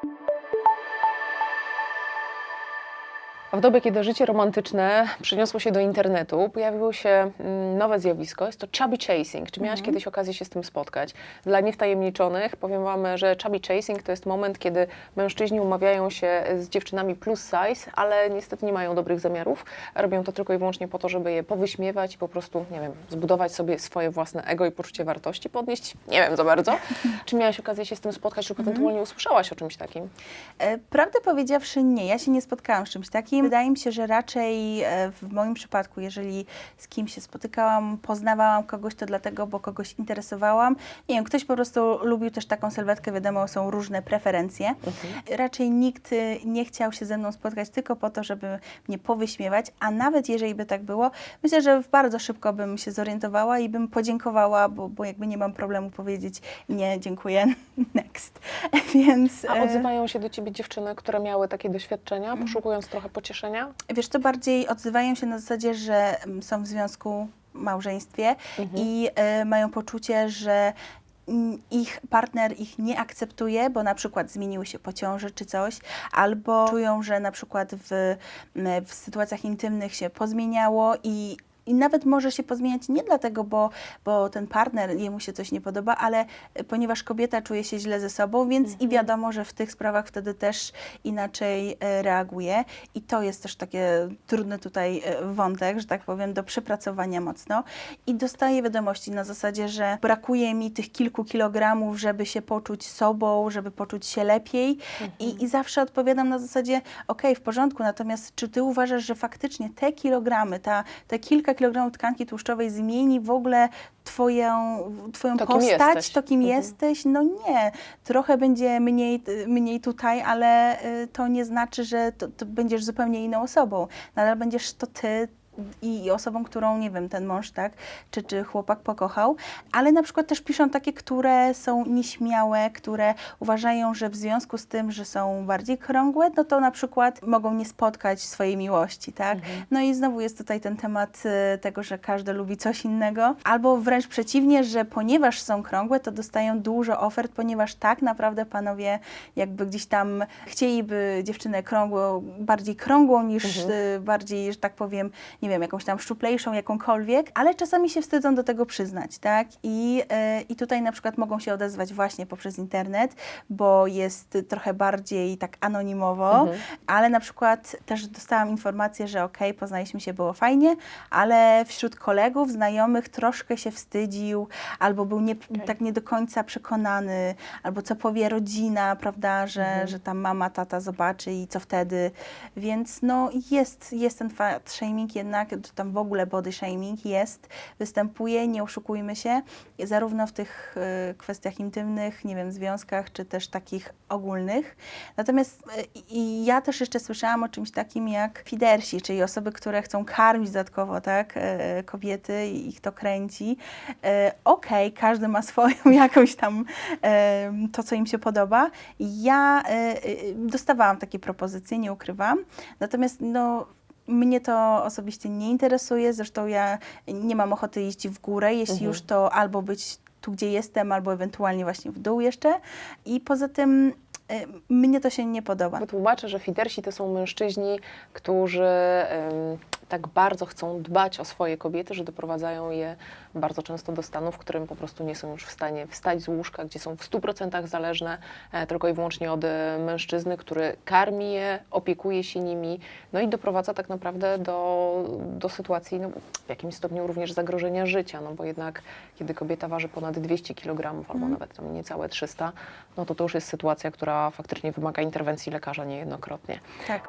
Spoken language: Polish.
A W dobie, kiedy życie romantyczne przeniosło się do internetu, pojawiło się mm, nowe zjawisko, jest to chubby chasing. Czy miałaś kiedyś okazję się z tym spotkać? Dla niewtajemniczonych powiem Wam, że chubby chasing to jest moment, kiedy mężczyźni umawiają się z dziewczynami plus size, ale niestety nie mają dobrych zamiarów. Robią to tylko i wyłącznie po to, żeby je powyśmiewać i po prostu, nie wiem, zbudować sobie swoje własne ego i poczucie wartości, podnieść, nie wiem za bardzo. Czy miałaś okazję się z tym spotkać lub ewentualnie usłyszałaś o czymś takim? E, Prawdę powiedziawszy, nie. Ja się nie spotkałam z czymś takim. Wydaje mi się, że raczej e, w moim przypadku, jeżeli z kimś się spotykałam, poznawałam kogoś, to dlatego, bo kogoś interesowałam. Nie wiem, ktoś po prostu lubił też taką sylwetkę, wiadomo, są różne preferencje. Raczej nikt y, nie chciał się ze mną spotkać tylko po to, żeby mnie powyśmiewać, a nawet jeżeli by tak było, myślę, że bardzo szybko bym się zorientowała i bym podziękowała, bo, bo jakby nie mam problemu powiedzieć nie, dziękuję, next. Więc... A e, odzywają się do ciebie dziewczyny, które miały takie doświadczenia, poszukując trochę pocieszenia? Wiesz, to bardziej odzywają się na zasadzie, że mm, są w związku, małżeństwie i e, mają poczucie, że mm, ich partner ich nie akceptuje, bo na przykład zmieniły się po ciąży czy coś, albo czują, że na przykład w, m, w sytuacjach intymnych się pozmieniało i i nawet może się pozmieniać nie dlatego, bo, bo ten partner, jemu się coś nie podoba, ale e, ponieważ kobieta czuje się źle ze sobą, więc i wiadomo, że w tych sprawach wtedy też inaczej e, reaguje. I to jest też takie trudny tutaj e, wątek, że tak powiem, do przepracowania mocno. I dostaję wiadomości na zasadzie, że brakuje mi tych kilku kilogramów, żeby się poczuć sobą, żeby poczuć się lepiej. I, I zawsze odpowiadam na zasadzie, okej, w porządku, natomiast czy ty uważasz, że faktycznie te kilogramy, ta, te kilka kilogramów tkanki tłuszczowej zmieni w ogóle twoją, twoją To, postać, to kim Mhm. jesteś? No nie. Trochę będzie mniej, mniej tutaj, ale y, to nie znaczy, że to, to będziesz zupełnie inną osobą. Nadal będziesz to ty i osobą, którą, nie wiem, ten mąż, tak, czy, czy chłopak pokochał, ale na przykład też piszą takie, które są nieśmiałe, które uważają, że w związku z tym, że są bardziej krągłe, no to na przykład mogą nie spotkać swojej miłości, tak? No i znowu jest tutaj ten temat y, tego, że każdy lubi coś innego, albo wręcz przeciwnie, że ponieważ są krągłe, to dostają dużo ofert, ponieważ tak naprawdę panowie jakby gdzieś tam chcieliby dziewczynę krągłą, bardziej krągłą niż y, bardziej, że tak powiem, nie wiem, jakąś tam szczuplejszą, jakąkolwiek, ale czasami się wstydzą do tego przyznać, tak? I, y, I tutaj na przykład mogą się odezwać właśnie poprzez internet, bo jest trochę bardziej tak anonimowo, ale na przykład też dostałam informację, że okej, poznaliśmy się, było fajnie, ale wśród kolegów, znajomych troszkę się wstydził, albo był nie, tak nie do końca przekonany, albo co powie rodzina, prawda, że, że tam mama, tata zobaczy i co wtedy. Więc no jest, jest ten fat shaming jednak, czy tam w ogóle body shaming jest, występuje, nie oszukujmy się, zarówno w tych y, kwestiach intymnych, nie wiem, związkach, czy też takich ogólnych. Natomiast y, ja też jeszcze słyszałam o czymś takim jak fidersi, czyli osoby, które chcą karmić dodatkowo, tak, y, kobiety i ich to kręci. Okej, każdy ma swoją jakąś tam to, co im się podoba. Ja dostawałam takie propozycje, nie ukrywam. Natomiast no, mnie to osobiście nie interesuje, zresztą ja nie mam ochoty iść w górę, jeśli już to albo być tu, gdzie jestem, albo ewentualnie właśnie w dół jeszcze. I poza tym mnie to się nie podoba. Wytłumaczę, że fidersi to są mężczyźni, którzy tak bardzo chcą dbać o swoje kobiety, że doprowadzają je bardzo często do stanu, w którym po prostu nie są już w stanie wstać z łóżka, gdzie są w 100% zależne e, tylko i wyłącznie od e, mężczyzny, który karmi je, opiekuje się nimi, no i doprowadza tak naprawdę do, do sytuacji no, w jakimś stopniu również zagrożenia życia, no bo jednak kiedy kobieta waży ponad 200 kg albo nawet tam niecałe 300, no to to już jest sytuacja, faktycznie wymaga interwencji lekarza niejednokrotnie. Tak.